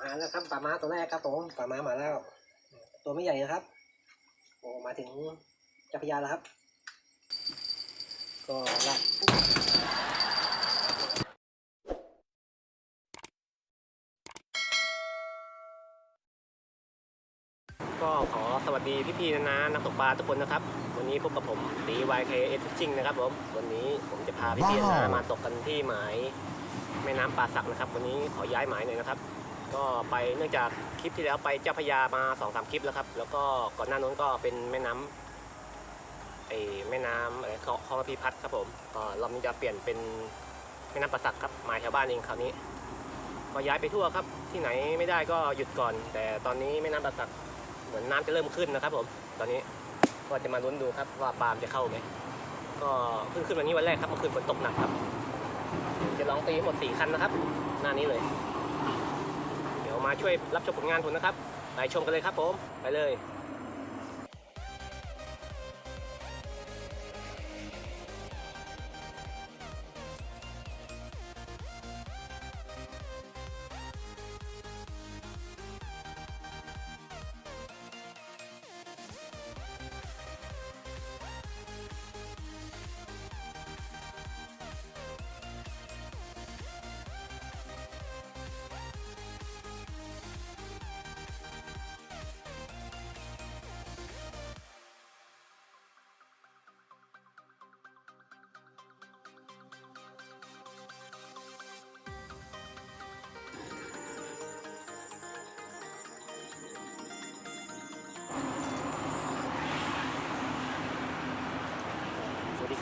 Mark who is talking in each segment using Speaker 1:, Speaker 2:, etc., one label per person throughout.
Speaker 1: มาแล้วครับปลาม้าตัวแรกครับผมปลาม้ามาแล้ว ตัวไม่ใหญ่นะครับโอ้มาถึงจ้าพรยานแล้วครับ ก็ลากก็ขอสวัสดีพี่ๆนะนะนักตกปลาทุกคนนะครับ วันนี้พบกับผมตี YK e d Fishing นะครับผมวันนี้ผมจะพาพี่ๆนะนะมาตกกันที่หมายแม่น้ำป่าสักนะครับ วันนี้ขอย้ายหมายหน่อยนะครับ ก็ไปเนื่องจากคลิปที่แล้วไปเจ้าพระยามาสองสามคลิปแล้วครับ แล้วก็ก่อนหน้านั้นก็เป็นแม่น้ำไอ้แม่น้ำอะไรคลององระพีพัฒน์ครับผมก็รอบนี้จะเปลี่ยนเป็นแม่น้ำป่าสักครับหมายชาวบ้านเองคราวนี้ ก็ย้ายไปทั่วครับ ที่ไหนไม่ได้ก็หยุดก่อน แต่ตอนนี้แม่น้ำป่าสักเหมือนน้ำจะเริ่มขึ้นนะครับผมตอนนี้ก็จะมาลุ้นดูครับว่าปลาล์มจะเข้าไหมก็เพิ่งขึ้นวันนี้วันแรกครับเมื่อคืนฝนตกหนักครับ จะลองตีหมดสี่คันนะครับ หน้านี้เลย มาช่วยรับชมผลงานผมนะครับ ไปชมกันเลยครับผม ไปเลย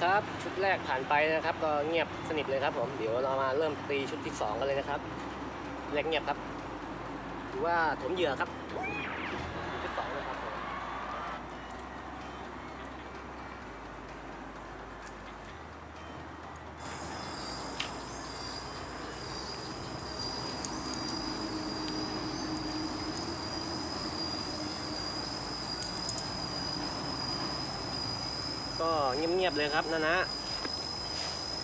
Speaker 1: ครับชุดแรกผ่านไปนะครับ ก็เงียบสนิทเลยครับผมเดี๋ยวเรามาเริ่มตีชุดที่สองกันเลยนะครับแรกเงียบครับหรือว่าถมเหยื่อครับชุดสองนะครับผม ก็ เงียบๆเลยครับนะนะ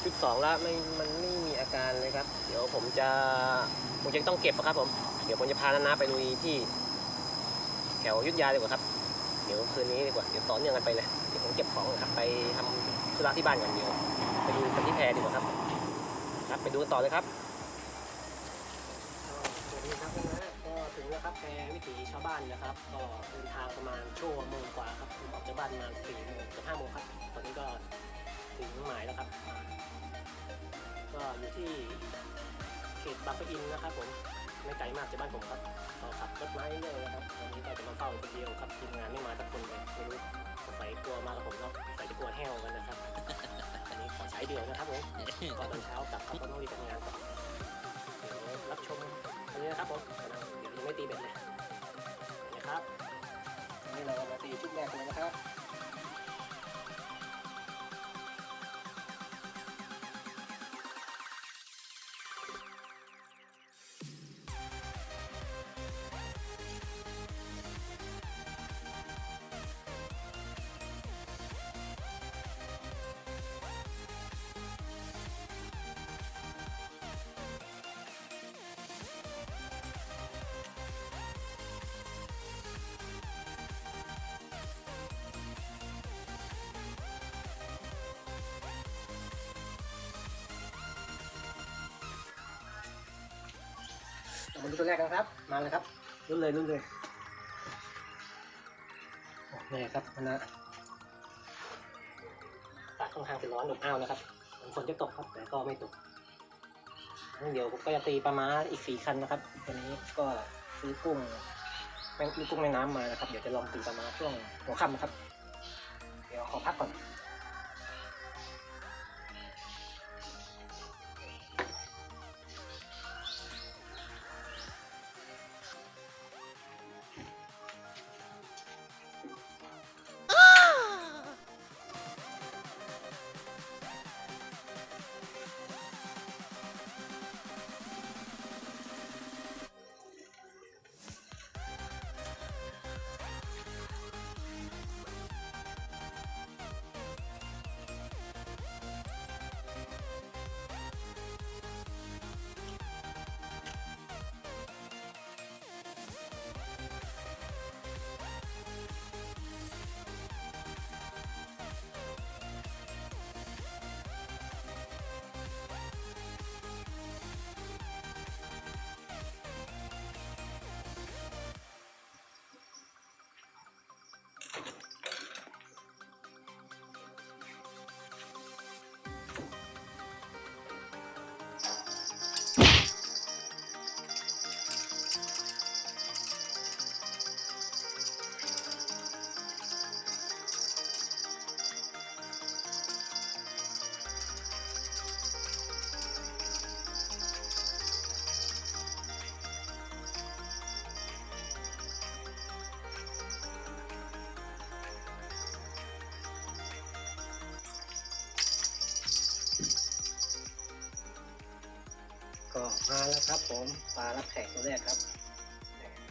Speaker 1: ชุดสองแล้วไม่มันไม่มีอาการเลยครับ เดี๋ยวผมจะผมจะต้องเก็บอะครับผม เดี๋ยวผมจะพานานาไปลุยที่แถวยุทธยาดีกว่าครับ เดี๋ยวคืนนี้ดีกว่า เดี๋ยวต่อเนื่องกันไปเลย เดี๋ยวผมเก็บของครับไปทำธุระที่บ้านก่อนเดี๋ยวไปดูกันที่แพรดีกว่าครับ ครับ ไปดูกันต่อเลยครับสวัสดี ครับแล้วครับแพวิถีชาวบ้านนะครับ ก็เดินทางประมาณชั่วโมงกว่าครับผมออกจากบ้านมาสี่โมงกือบห้าโมงครับตอนนี้ก็ถึงหมายแล้วครับ ก็อยู่ที่เขตบางปะอินนะครับ ผมไม่ไกลมากจากบ้านผมครับก็ขับรถมาเรื่อยๆนะครับตอนนี้ก็จะมาเฝ้าคนเดียวครับทีมงานไม่มาสักคนเลยไม่รู้สงสัยกลัวมากับผมเนาะใส่จะกลัวแห้วกันนะครับอันนี้ขอใช้เดียวนะครับผมก่อนตอนเช้ากลับครับต้องรีบทำงานก่อนเดี๋ยวรับชมอันนี้นะครับผมเดี๋ยวยัง ไม่ตีเบ็ดเลยนะครับนี่เรามาตีชุดแรกเลยนะครับ มาดูตัวแรกกันครับ มาเลยครับรุ่นเลยรุ่นเลยโอเคครับนะอากค่อนข้างจะร้อนอบอ้าวนะครับมือนฝนจะตกครับแต่ก็ไม่ตกเดี๋ยวผมก็จะตีปลาม้าอีกสี่คันนะครับวันนี้ก็ซื้อกุ้งแมงกุ้งแม่น้ำมานะครับ เดี๋ยวจะลองตีปลาม้าช่วงหัวค่ำนะครับ เดี๋ยวขอพักก่อน
Speaker 2: ผมปลารับแขกตัวแรกครับ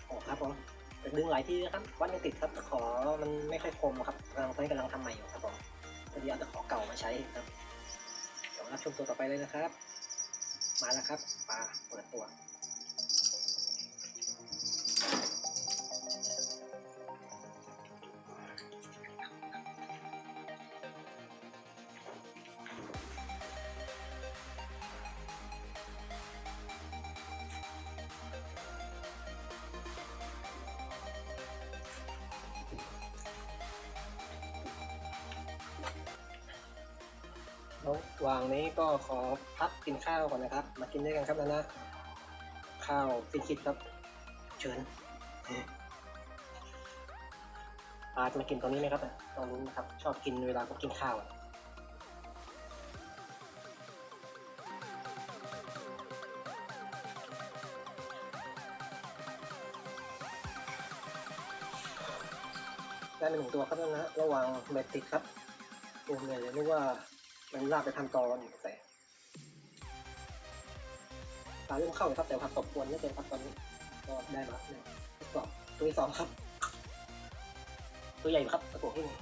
Speaker 2: โอกครับผมแต่ดึงหลายที่นะครับวัดยังติดครับตะขอมันไม่ค่อยคมครับกำลังตอนนี้กำลังทำใหม่อยู่ครับผมพอดีเอาตะขอเก่ามาใช้ครับเดี๋ยวรับชมตัวต่อไปเลยนะครับ มาแล้วครับปลาเปิดตัว ระหว่างนี้ก็ขอพักกินข้าวก่อนนะครับ มากินด้วยกันครับนะนะ ข้าวฟินคิดครับ เชิญปลาจะมากินตอนนี้ไหมครับตอนนี้นะครับ ชอบกินเวลาผมกินข้าวได้หนึ่งตัวครับนะนะระวังเม็ดติดครับตัวเนี่ยเลยนึกว่า มันลากไปทำตอนแต่ตาเริ่มเข้าเลยครับแต่ผักตบกวนไม่เต็มครับตอนนี้ก็ได้มาหนึ่งสองตัวที่สองครับ ตัวใหญ่ครับตะโกนที่นี่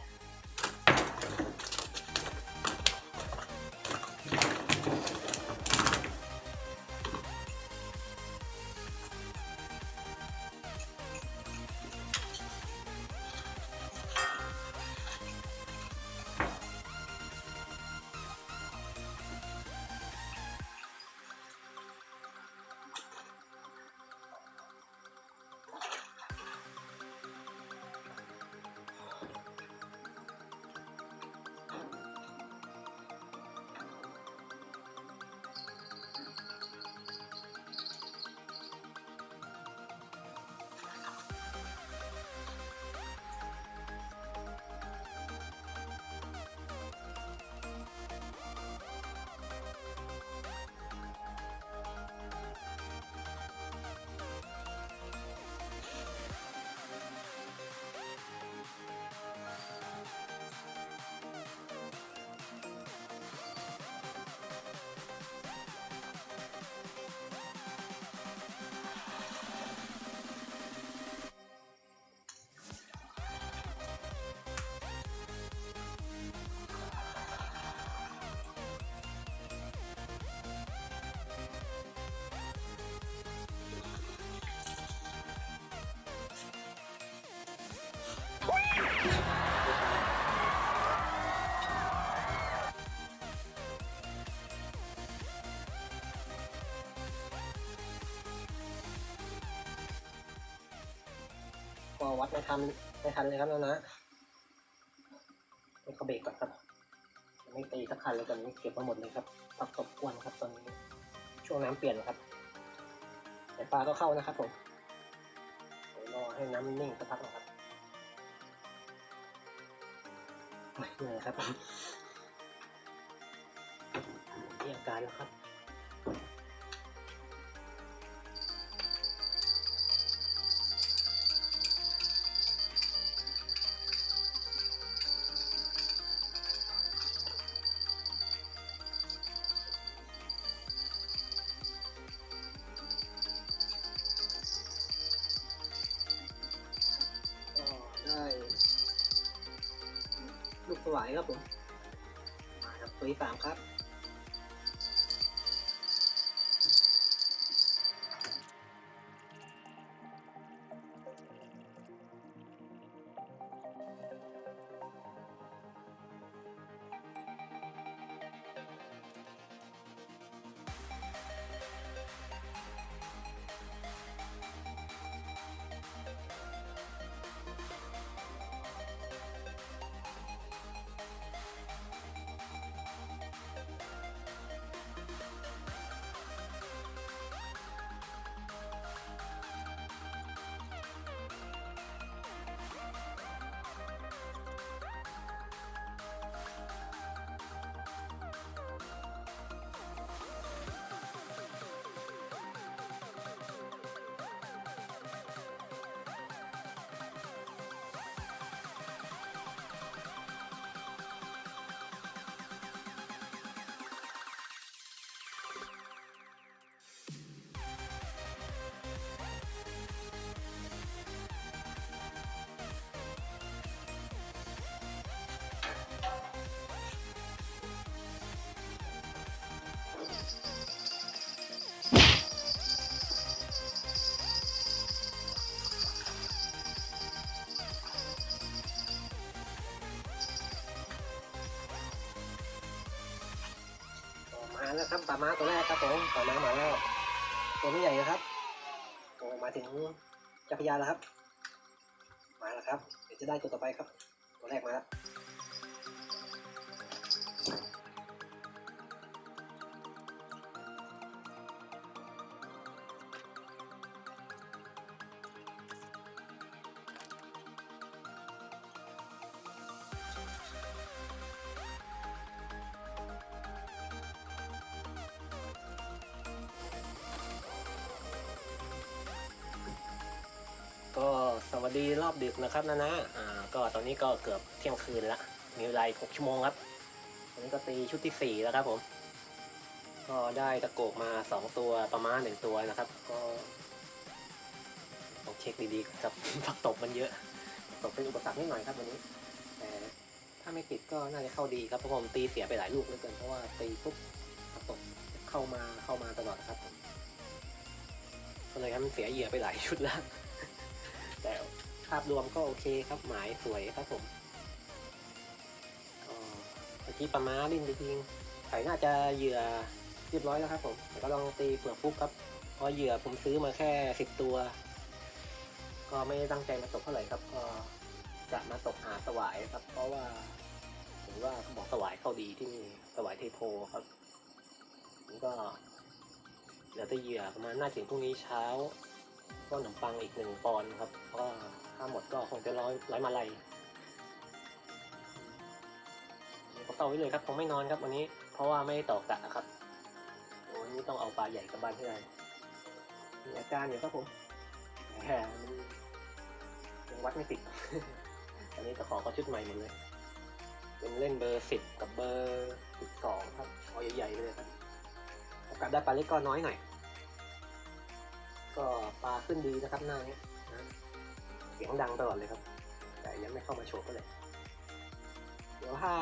Speaker 2: ก็วัดไม่ทันไม่ทันเลยครับนะนะนี่ก็เบรกก่อนครับไม่ตีสักคันเลยตอนนี้เก็บมาหมดเลยครับผักตบกวนครับตอนนี้ช่วงน้ำเปลี่ยนครับแต่ปลาก็เข้านะครับผมรอให้น้ำนิ่งสักพักนะครับไม่เหนื่อยครับผมมีอาการแล้วครับายครับผมมาครับตัวที่สามครับ ครับป่าม้าตัวแรกครับผมป่าม้ามาแล้วตัวไม่ใหญ่นะครับโอ้มาถึงจักรยานแล้วครับ มาแล้วครับ เดี๋ยวจะได้ตัวต่อไปครับ ตัวแรกมาแล้ว
Speaker 1: สวัสดีรอบดึกนะครับนะนะอ่าก็ตอนนี้ก็เกือบเที่ยงคืนละมีเวลาหกชั่วโมงครับตอนนี้ก็ตีชุดที่สี่แล้วครับผม ก็ได้ตะโกกมาสองตัวประมาณหนึ่งตัวนะครับ ก็ต้องเช็คดีๆครับผักตบมันเยอะตกเป็นอุปสรรคนิดหน่อยครับวันนี้แต่ถ้าไม่ติดก็น่าจะเข้าดีครับเพราะผมตีเสียไปหลายลูกเหลือเกินเพราะว่าตีปุ๊บผักตบเข้ามาเข้ามาตลอดครับผมก็เลยทำเสียเหยื่อไปหลายชุดแล้ว แต่ภาพรวมก็โอเคครับหมายสวยครับผมก็เมื่อกี้ปลาม้าลิ้นจริงๆไข่น่าจะเหยื่อเรียบร้อยแล้วครับผมแต่ก็ลองตีเปลือกฟุกครับเพราะเหยื่อผมซื้อมาแค่สิบตัว ก็ไม่ได้ตั้งใจมาตกเท่าไหร่ครับก็จะมาตกหาสวายครับ เพราะว่าเห็นว่าบอกสวายเข้าดีที่นี่สวายเทโพครับก็เหลือแต่เหยื่อประมาณน่าถึงพรุ่งนี้เช้า ก็ขนมปังอีกหนึ่งปอนด์ครับก็ถ้าหมดก็คงจะร้อยร้อยมาลัยก็ต่อไว้เลยครับคงไม่นอนครับวันนี้ เพราะว่าไม่ได้ตอกกะครับวันนี้ต้องเอาปลาใหญ่กลับบ้านให้ได้มีอาการอยู่ครับผมแหมมันยังวัดไม่ติดอันนี้จะขอก็ชุดใหม่หมดเลยเป็นเล่นเบอร์สิบกับเบอร์สิบสองครับเอาใหญ่ๆเลยครับโอกาสได้ปลาเล็กก็น้อยหน่อย ก็ปลาขึ้นดีนะครับหน้านี้นะเสียงดังตลอดเลยครับ แต่ยังไม่เข้ามาโชว์ก็เลย เดี๋ยวถ้า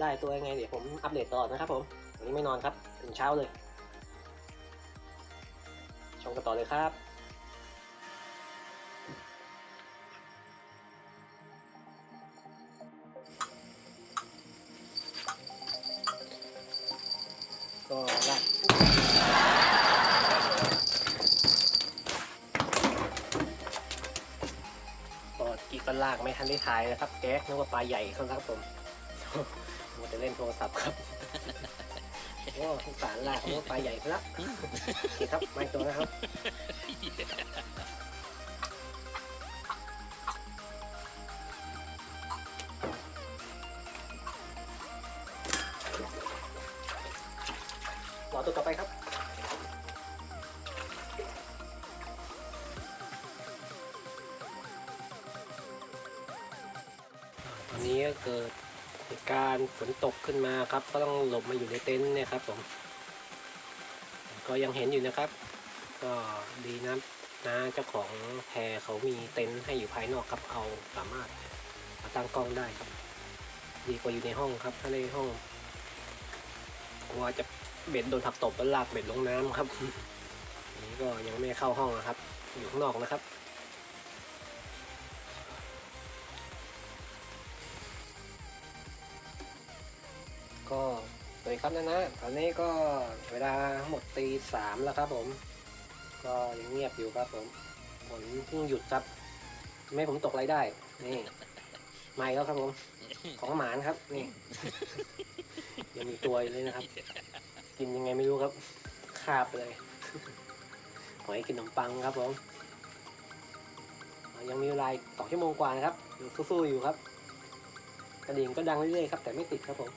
Speaker 1: ได้ตัวยังไงเดี๋ยวผมอัปเดตตลอดนะครับผมวันนี้ไม่นอนครับ ถึงเช้าเลยชมกันต่อเลยครับก็ลา ไม่ทันได้ถ่ายนะครับแก๊กนึกว่าปลาใหญ่เขาครับผมมันจะเล่นโทรศัพท์ครับโอ้สงสารลากนึกว่าปลาใหญ่ซะแล้วโอเคครับไม่ตัวนะครับรอตัวต่อไปครับ เกิดเหตุการณ์ฝนตกขึ้นมาครับ ก็ต้องหลบมาอยู่ในเต็นท์เนี่ยครับผม ก็ยังเห็นอยู่นะครับ ก็ดีนะนะเจ้าของแพรเขามีเต็นท์ให้อยู่ภายนอกครับเอาสามารถมาตั้งกล้องได้ครับ ดีกว่าอยู่ในห้องครับ ถ้าในห้องกลัวจะเบ็ดโดนผักตบแล้วลากเบ็ดลงน้ำครับนนี้ก็ยังไม่เข้าห้องนะครับ อยู่ข้างนอกนะครับ ก็สวัสดีครับนะนะตอนนี้ก็เวลาหมดตีสามแล้วครับผม ก็ยังเงียบอยู่ครับผมฝนเพิ่งหยุดครับทำให้ผมตกไรได้ นี่ไม่แล้วครับผม ของหมานครับ นี่ ยังมีตัวอยู่เลยนะครับ กินยังไงไม่รู้ครับ คาบเลยหอยกินขนมปังครับผมยังมีเวลาสองชั่วโมงกว่านะครับสู้ๆอยู่ครับกระดิ่งก็ดังเรื่อยๆครับ แต่ไม่ติดครับผม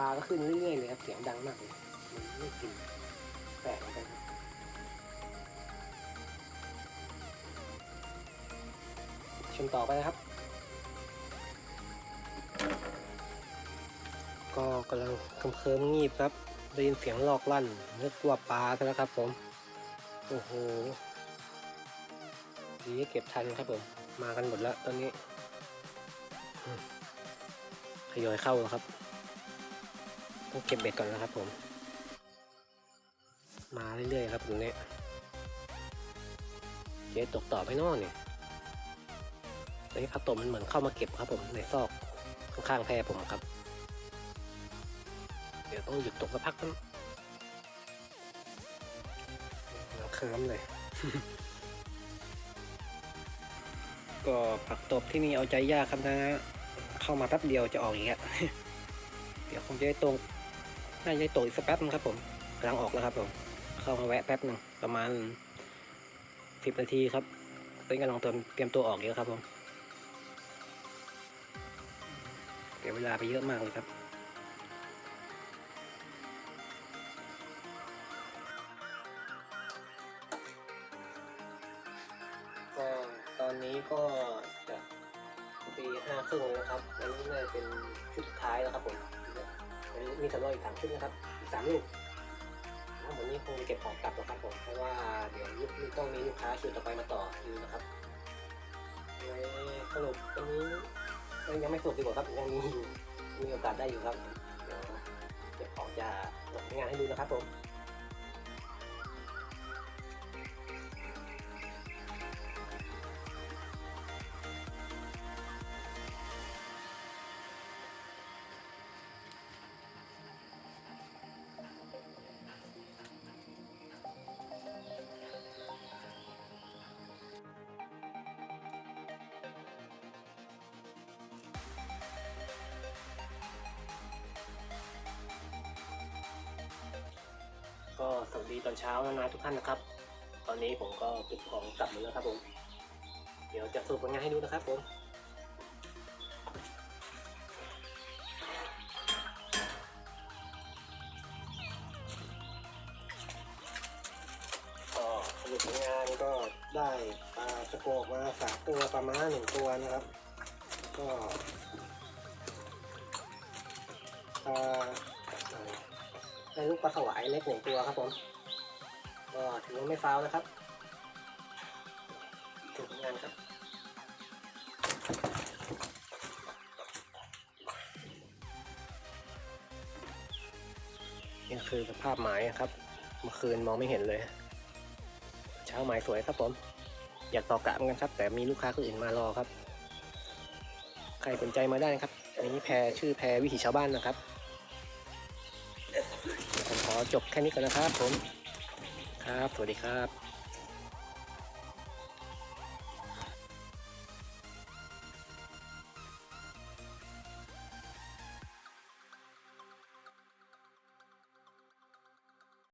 Speaker 1: ลาก็ขึ้นเรื่อยๆเลยครับเสียงดังมากเลยมันไม่กินแปลกเหมือนกันครับชมต่อไปนะครับ ก็กำลังเคิมๆงีบครับได้ยินเสียงลอกลั่นนึกว่าปลาซะแล้วครับผม โอ้โหดีที่เก็บทันครับผม มากันหมดแล้วตอนนี้อืมทยอยเข้าแล้วครับ ต้องเก็บเบ็ดก่อนนะครับผม มาเรื่อยๆครับตรงนี้เจ๊ตกต่อไปน่นเนี่ยตอนนี้พัดตมมันเหมือนเข้ามาเก็บครับผมในซอกข้างๆแพรผมครับ เดี๋ยวต้องหยุดตกสักพักนึงเคิมเลย ก็ผักตบที่นี่เอาใจยากครับนะ เข้ามาแป๊บเดียวจะออกอีกแล้วเดี๋ยวคงจะได้ตรง น่าจะตกอีกสักแป๊บนึงครับผมกำลังออกแล้วครับผม เข้ามาแวะแป๊บหนึ่งประมาณสิบนาทีครับเป็นกำลังเตรียมเตรียมตัวออกเยอะครับผมเสียเวลาไปเยอะมากเลยครับก็ตอนนี้ก็จะตีห้าครึ่งแล้วนะครับอันนี้น่าจะเป็นชุดท้ายแล้วครับผม มีสำรองอีกสามชุดนะครับ อีกสามลูกแล้ววันนี้คงจะเก็บของกลับแล้วครับผม เพราะว่าเดี๋ยวลูกต้องมีลูกค้าชุดต่อไปมาต่อคิวนะครับสรุปวันนี้ยังไม่สรุปดีกว่าครับ ยังมีมีโอกาสได้อยู่ครับ เดี๋ยวเก็บของจะลงงานให้ดูนะครับผม สวัสดีตอนเช้านะนะทุกท่านนะครับ ตอนนี้ผมก็เก็บของกลับมดแล้วครับผม เดี๋ยวจะสรุปผลงานให้ดูนะครับผมก็สรุปผลงานก็ได้ปลาตะโกกมาสามตัวปลาม้าหนึ่งตัวนะครับ ก็ปลา ได้ลูกปลาสวายเล็กหนึ่งตัวครับผม ก็ถือว่าไม่ฟาวนะครับถึงงานครับนี่คือสภาพหมายครับเมื่อคืนมองไม่เห็นเลย เช้าหมายสวยครับผม อยากต่อกะเหมือนกันครับ แต่มีลูกค้าคนอื่นมารอครับ ใครสนใจมาได้นะครับ อันนี้แพรชื่อแพรวิถีชาวบ้านนะครับ จบแค่นี้ก่อนนะครับผม ครับ สวัสดีครับ